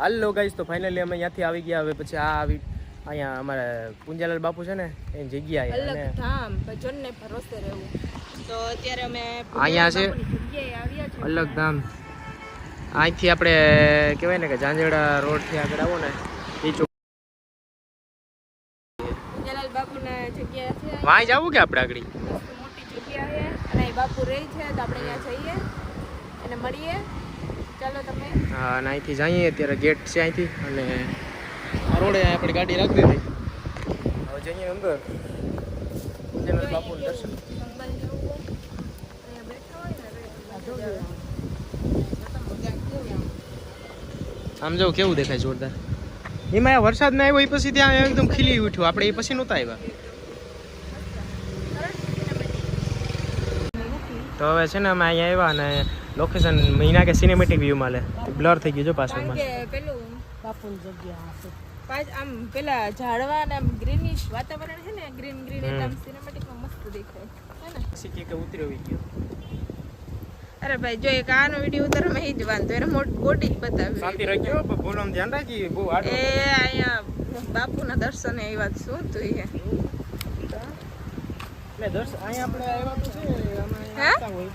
હાલો ગાઈશ તો ફાઇનલી અમે અહીંયાથી આવી ગયા. હવે પછી આ આવી અહીંયા અમારા પુંજાલાલ બાપુ છે ને એ જગ્યાએ અલગ ધામ ભજન ને ભરોસે રહેવું. તો અત્યારે અમે અહીંયા છે. અલગ ધામ. અહીંથી આપણે કહેવાય ને કે ઝાંઝેડા રોડથી આગળ આવો ને એ ચોક પૂંજાલાલ બાપુના જગ્યા છે. વાંય જવું કે આપણે આગળ? મોટી જગ્યા છે. અને બાપુ રહે છે તો આપણે અહીંયા જઈએ અને મળીએ. ચાલો તમે? હા અને અહીંથી જઈએ અત્યારે ગેટ છે અહીંથી અને રોડે આપણે ગાડી રાખી દીધી હવે જઈએ અંદર. પુંજાલાલ બાપુનું દર્શન. આમ જો કેવું દેખાય જોરદાર. એમાં આ વરસાદ ના આવ્યો એ પછી ત્યાં એકદમ ખીલી ઉઠ્યું. આપણે એ પછી નહોતા આવ્યા. તો હવે છે ને અમે અહીંયા આવ્યા અને લોકેશન મહિના કે સિનેમેટિક વ્યૂ લે. બ્લર થઈ ગયું જો પાછળમાં પેલું બાપુની જગ્યા પાંચ આમ પેલા ઝાડવા ને આમ ગ્રીનિશ વાતાવરણ છે ને ગ્રીન ગ્રીન એટલે આમ સિનેમેટિકમાં મસ્ત દેખાય. હે ને? પછી કે ઉતર્યો ગયો. અરે ભાઈ જો એક આનો વીડિયો ઉતારો મેં જ વાંધો. એને મોટ બોડી જ બતાવી. શાંતિ રાખજો બોલવાનું ધ્યાન રાખી બહુ આડો એ અહીંયા બાપુના દર્શને એ વાત શું તું એ દર્શ અહીંયા આપણે આવ્યા તો છે અમે હે? આવતા હોય.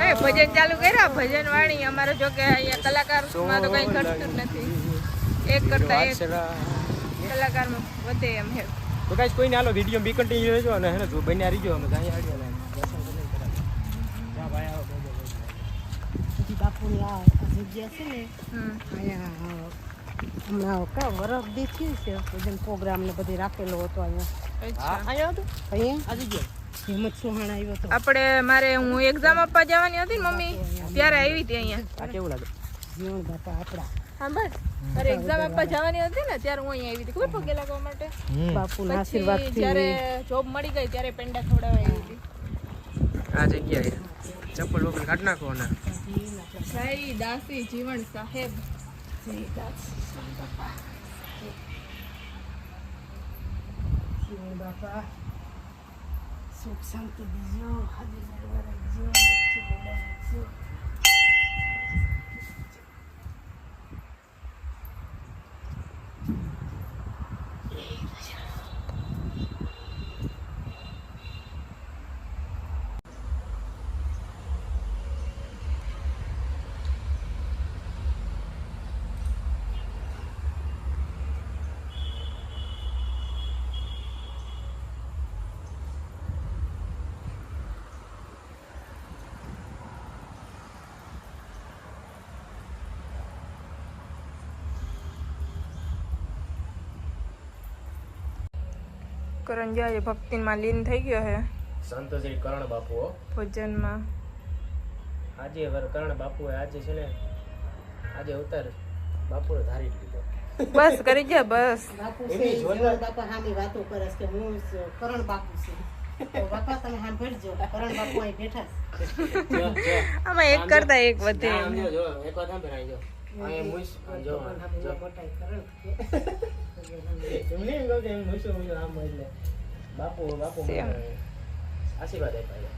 હે ભજન ચાલુ કર્યા ભજન વાણી. અમારે જો કે અહીંયા કલાકારમાં તો કઈ ઘટતું જ નથી. એક કરતા એક કલાકાર કલાકારમાં વધે એમ હે તો ગાઈસ કોઈ ના લો વીડિયો બી કન્ટિન્યુ રહેજો અને હેને જો બન્યા રહીજો અમે ત્યાં ભાઈ આવો બોલો, બોલો. પછી બાપુની આ જગ્યા છે ને અહીંયા હમણાં કા વરફ બી થયું છે ભજન પ્રોગ્રામ ને બધી રાખેલો હતો અહીંયા. આપણે મારે હું એક્ઝામ આપવા જવાની હતી મમ્મી ત્યારે આવી હતી અહીંયા. આ કેવું લાગે? જીવન બાપા આપણા. હા બસ. મારે એક્ઝામ આપવા જવાની હતી ને ત્યારે હું અહીંયા આવી હતી. ખબર પગે લાગવા માટે? બાપુના આશીર્વાદ જ્યારે જોબ મળી ગઈ ત્યારે પેંડા ખવડાવવા આવી હતી. આ જગ્યાએ. ચપ્પલ બપ્પલ કાઢ નાખો ને જય દાસી જીવન સાહેબ જીવણ બાપા સુખ શાંતિ દીજો હાજર જળવા રાખજો બચ્ચું બોલા રાખજો કરણ એ ભક્તિમાં લીન થઈ ગયો છે. સંત શ્રી કરણ બાપુ ભોજનમાં. ભજનમાં આજે વર કરણ બાપુએ આજે છે ને આજે અવતાર બાપુએ ધારી લીધો. બસ કરી ગયા બસ. બાપુ એની છે બાપા સામી વાતો કરે કે હું કરણ બાપુ છું. બાપા તમે સાંભળજો કરણ બાપુ અહીં બેઠા છે. આમાં એક કરતા એક વધે. એમ. જો, જો, એક વાત સાંભળ, જો. અહીં મૂસ, જો, જો. મોટા કરણ એમ કહું કે એમ મૂસું મૂસું આમ એટલે. બાપુ બાપુ મને આશીર્વાદ આપ્યા છે.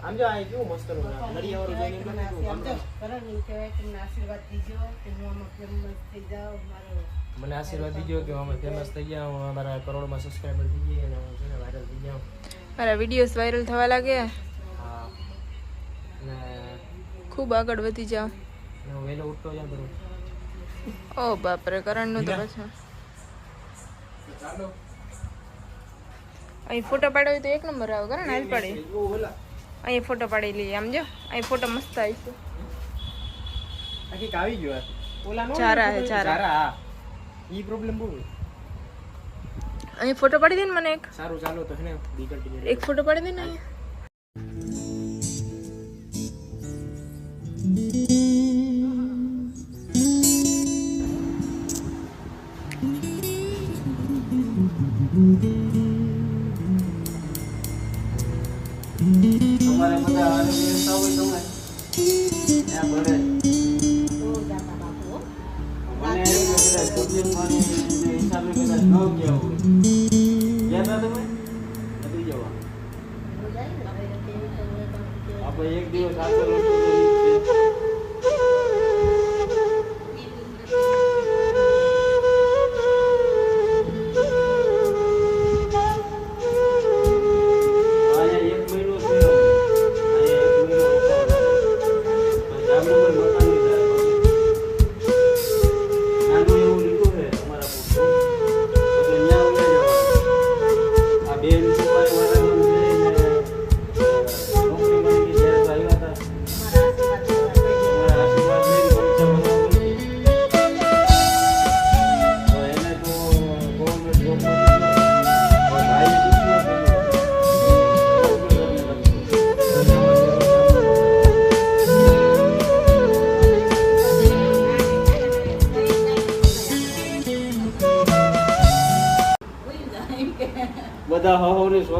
આમ જો અહીં કેવું મસ્ત નડિયાવાળું જોઈને એમ કે આમ જો. કહેવાય કે મને આશીર્વાદ દીજો કે હું આમાં ફેમસ થઈ જાઉં મારો મને આશીર્વાદ દીજો કે અમે ફેમસ થઈ ગયા હું અમારા કરોડમાં સબસ્ક્રાઈબર થઈ ગયા અને હું છે ને વાયરલ થઈ ગયા મારા વિડીયોઝ વાયરલ થવા લાગ્યા હા ખૂબ આગળ વધી જાવ હું વહેલો ઉઠતો જાઉં ઓ બાપરે કરણનું તો પછી અહીં ફોટો પાડ્યો તો એક નંબર આવે કરણ હાલ પાડે. અહીં ફોટો પાડી લઈએ આમ જો અહીં ફોટો મસ્ત આખી આવી ગયો ઓલા નો ચારા હે, ચારા. હા. ઈ પ્રોબ્લેમ બહુ અહીં ફોટો પાડી દે ને મને એક. સારું ચાલો તો હે ને એક ફોટો પાડી દે ને અહીંયા. તમારે બધા આને વ્યવસ્થા હોય તમે ત્યાં ભલે. તો જાતા બાપુ હો. મને એમ કે કદાચ તબિયત પાણી હિસાબે કદાચ ન ગયા હોય. ગયા હતા તમે? નથી જવા. આપણે એક દિવસ આખો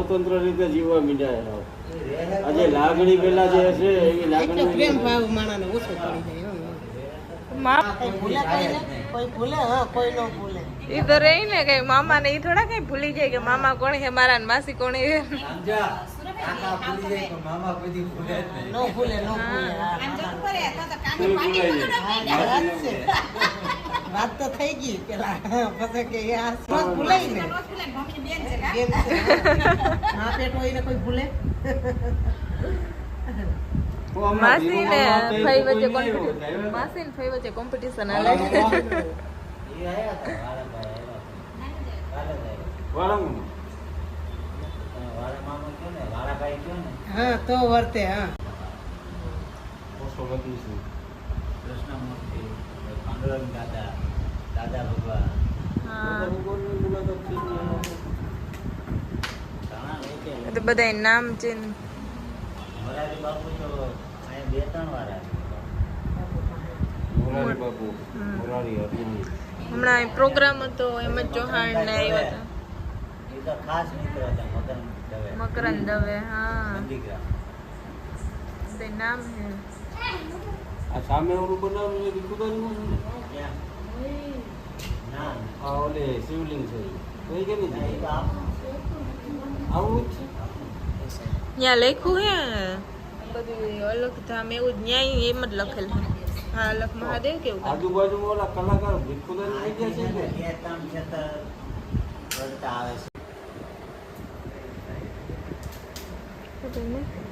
સ્વતંત્ર રીતે જીવવા મીડ્યા આજે લાગણી પેલા જે હશે એવી લાગણી પ્રેમ ભાવ માણાને ઓછો પડી જાય હં. મા કઈ ભૂલે કોઈને? કોઈ ભૂલે હા કોઈ ન ભૂલે ઈ તો રહી ને કઈ મામા ને ઈ થોડા કઈ ભૂલી જાય કે મામા કોણ હે મારા ને માસી કોણ છે ન ભૂલે ન ભૂલે. હા, હા, વાત છે. વાત તો થઈ ગઈ પેલા. પછી કે આ ન. ભૂલાય ને બેન છે, હા. હા પેટ હોય ને કોઈ ભૂલે? માસી ને ફઈ વચ્ચે કોમ્પિટિશન થાય. માસી ને ફઈ વચ્ચે કોમ્પિટિશન હાલે. વાળંગમાં. હા તો વર્તે હા ઓછો વધી છે. હા બધા ભગવાનની મુલાકાત થઈ ગઈ. તો બધા નામ છે ને. મોરારી બાપુ મોરારી હમણાં પ્રોગ્રામ હતો એમ જ ચૌહાણ ને આવ્યા હતા મકરંદ દવે હા. તે નામ હે આ સામે ઓલું બનાવ્યું છે દીકુદારીનું છે? ને? આ ઓલે શિવલિંગ છે. કઈ કે નહીં આવું. જ? ત્યાં લખ્યું હે? બધું અલગ ધામ એવું જ ન્યાય એમ જ લખેલ. છે હા અલગ મહાદેવ કેવું આજુબાજુ ઓલા કલાકાર ભીખુદારી આવે છે. અત્યારે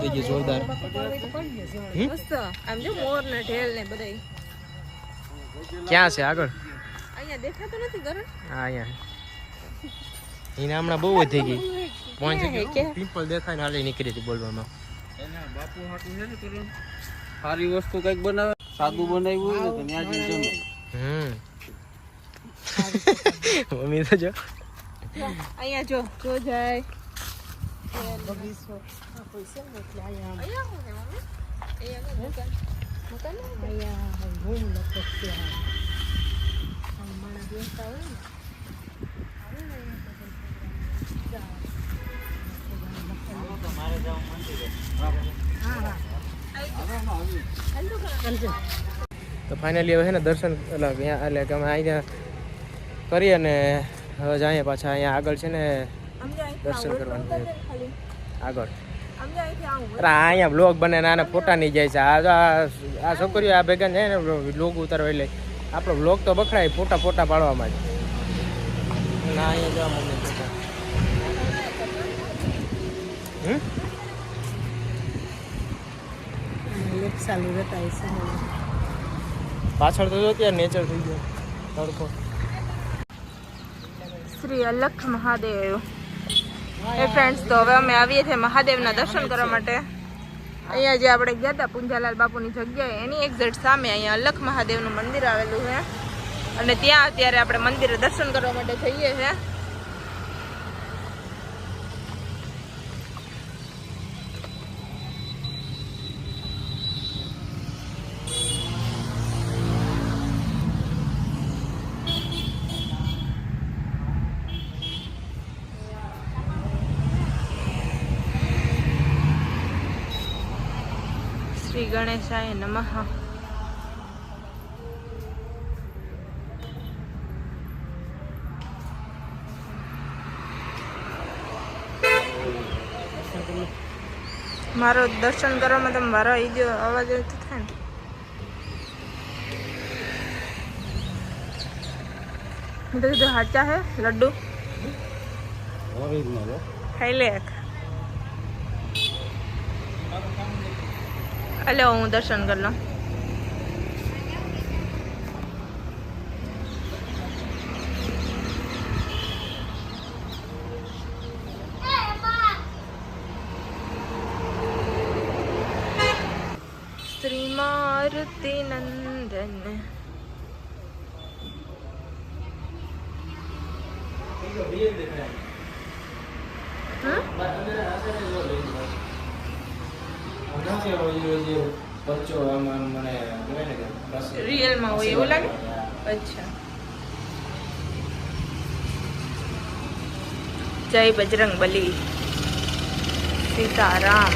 થઈ ગઈ જોરદાર. ક્યાં છે આગળ? અહીંયા દેખાતું નથી ગરણ હા અહીંયા એને હમણાં બહુ વધી ગઈ. પહોંચી ક્યાં હે, ગયું ક્યાં? પિમ્પલ દેખાય ને હાલે નીકળી હતી બોલવામાં. બાપુ હાટું છે ને પેલું સારી વસ્તુ કંઈક બનાવે. સાદું બનાવ્યું હોય તો ત્યાં જઈને જમે. હમ. મમ્મી તો જો. અહીંયા જો જો જાય. તો ફાઇનલી હવે છે ને દર્શન, એટલે એટલે કે અમે અહીંયા કરીએ ને હવે જઈએ પાછા અહીંયા આગળ છે ને દર્શન કરવાનું. આગળ. અહીંયા બ્લોગ બને ને આને ફોટા નહીં જાય છે. આ છોકરીઓ આ ભેગા જાય ને બ્લોગ ઉતારવા એટલે આપણો બ્લોગ તો બખડાય ફોટા ફોટા પાડવામાં જ. ના અહીંયા જવા મમ્મી ફોટા હમ? એક ચાલુ રહેતા હશે ને. પાછળ તો જો ત્યાં નેચર થઈ ગયો. તડકો. શ્રી અલખ મહાદેવ. એ ફ્રેન્ડ્સ તો હવે અમે આવીએ છીએ મહાદેવના દર્શન કરવા માટે. અહીંયા જે આપણે ગયા હતા પુંજાલાલ બાપુની જગ્યાએ, એની એક્ઝેક્ટ સામે અહીંયા અલખ મહાદેવનું મંદિર આવેલું છે. અને ત્યાં અત્યારે આપણે મંદિરે દર્શન કરવા માટે જઈએ છીએ. શ્રી ગણેશાય નમઃ. મારો દર્શન કરવામાં તમે મારો આવી ગયો અવાજ થાય ને. મેં તો કીધું હાચા હે લડ્ડુ. ખાઈ લે એક અલે હું દર્શન કરી લઉં શ્રી મારુતિ નંદન હમ બચ્ચો આમાં મને કહેવાય ને કે બસ રિયલમાં હોય એવું લાગે અચ્છા. જય બજરંગ બલી. સીતારામ.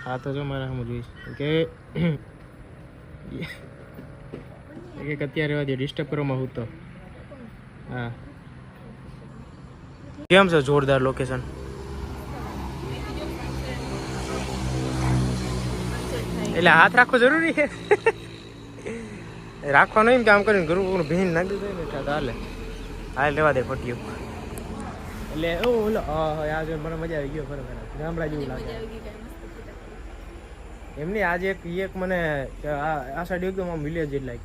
હા, તો જો મારે હું જોઈશ કે એક અત્યારે રહેવા દે ડિસ્ટર્બ કરવામાં હું તો હા. કેમ છે? જોરદાર લોકેશન એટલે હાથ રાખવો જરૂરી છે. રાખવાનો એમ કે આમ કરીને ગુરુ ભીન નાખી દીધું ને હાલે. હાલ લેવા દે ફટ્યું એટલે ઓ ઓલો આ આ જો મને મજા આવી ગયો ખરેખર. ગામડા જેવું લાગે. એમની આજે એક એક મને આ સાઈડ એકદમ આમ વિલેજ જ લાઈક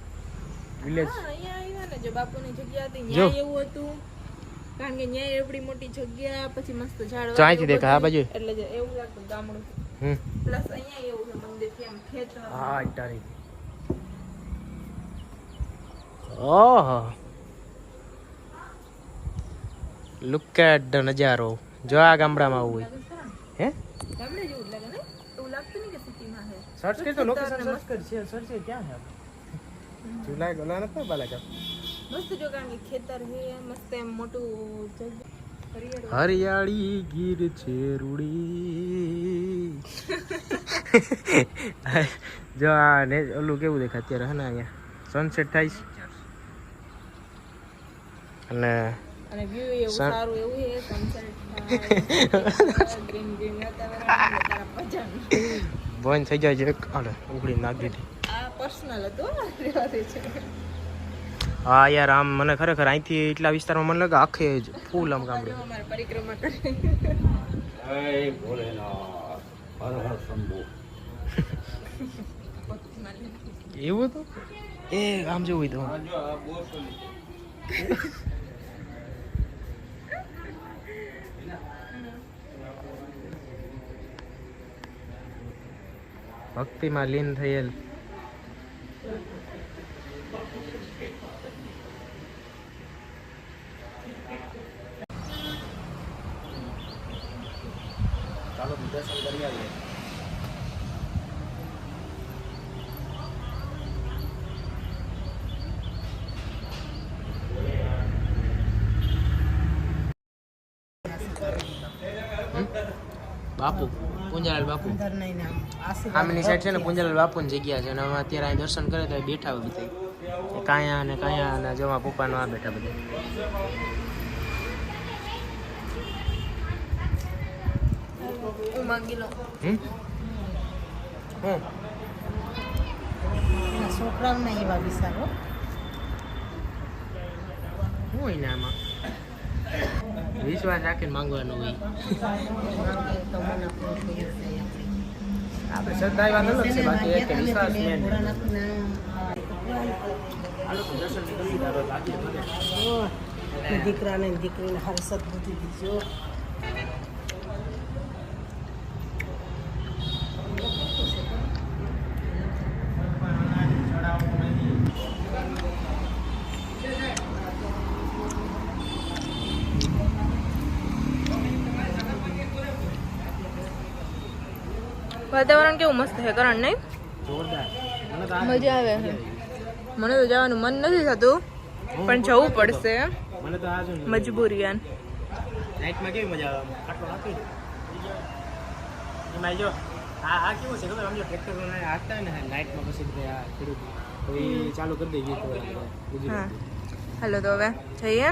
વિલેજ અહીંયા આવ્યા ને જો બાપુની જગ્યા હતી ત્યાં એવું હતું. કારણ કે ન્યાય એવડી મોટી જગ્યા પછી મસ્ત ઝાડ તો અહીંથી દેખા આ બાજુ? એટલે એવું લાગતું ગામડું. હમ. પ્લસ અહીંયા એવું છે મંદિર આમ ખેતર હા ઇટારી ઓહો. લુક એટ ધ નજારો. જો આ ગામડામાં આવું હોય. હે? ગામડે જેવું લાગે ને એવું લાગતું નહીં કે સિટીમાં છે. સર્ચ કરી તો લોકેશન સર્ચ કરી છે સર્ચ ક્યાં છે? જુલાઈ ગોલા નથી બાલાકા મસ્ત જો ખેતર છે મસ્ત એમ મોટું જગ્યા હરિયાળી. ગીર છે રૂડી. જો આ ને ઓલું કેવું દેખાય અત્યારે હે ને અહીંયા? સનસેટ થાય છે. અને અને વ્યૂ એવું સારું એવું છે સનસેટ ગ્રીન ગ્રીન વાતાવરણ એટલે તારા ભજન. બંધ થઈ જાય છે ઉઘડી નાખી દીધી. આ પર્સનલ હતું છે. હા યાર આમ મને ખરેખર અહીંથી એટલા વિસ્તારમાં મને લાગે આખે જ ફૂલ આમ ગામડું. પરિક્રમા કરી. જય ભોલેનાથ હર હર શંભુ. એવું તો? એ આમ જેવું હોય તો. ભક્તિમાં લીન થયેલ. બાપુ, પૂંજાલાલ બાપુ. આમની સાઈડ છે ને પુંજાલાલ બાપુની જગ્યા છે અને અમે અત્યારે અહીં દર્શન કરે તો બેઠા હોય બધા. કાયા અને કાયા અને જવા પપ્પાનો આ બેઠા બધા. માંગી શું હોય ને આમાં? વિશ્વાસ રાખીને માંગવાનું હોય માંગે તો મને પૂરું થઈ જશે એમ. આપણે શ્રદ્ધા એ વાત અલગ છે બાકી એક વિશ્વાસ મેન દીકરાને ને દીકરીને હારી સદબુદ્ધિ દીજો વાતાવરણ કેવું મસ્ત છે કરણ નહીં? તો મજા આવે. છે મને તો જવાનું મન નથી થતું પણ જવું પડશે. મને તો આ જો ને મજબૂરી નાઇટમાં કેવી મજા આવે? આટલો નાખી એમાં જો આ આ કેવું છે ખબર? આમ જો ટ્રેક્ટર હાંકતા ને નાઇટમાં પછી આ ખેડૂત ચાલુ કરી દઈએ હા. હાલો તો હવે જઈએ.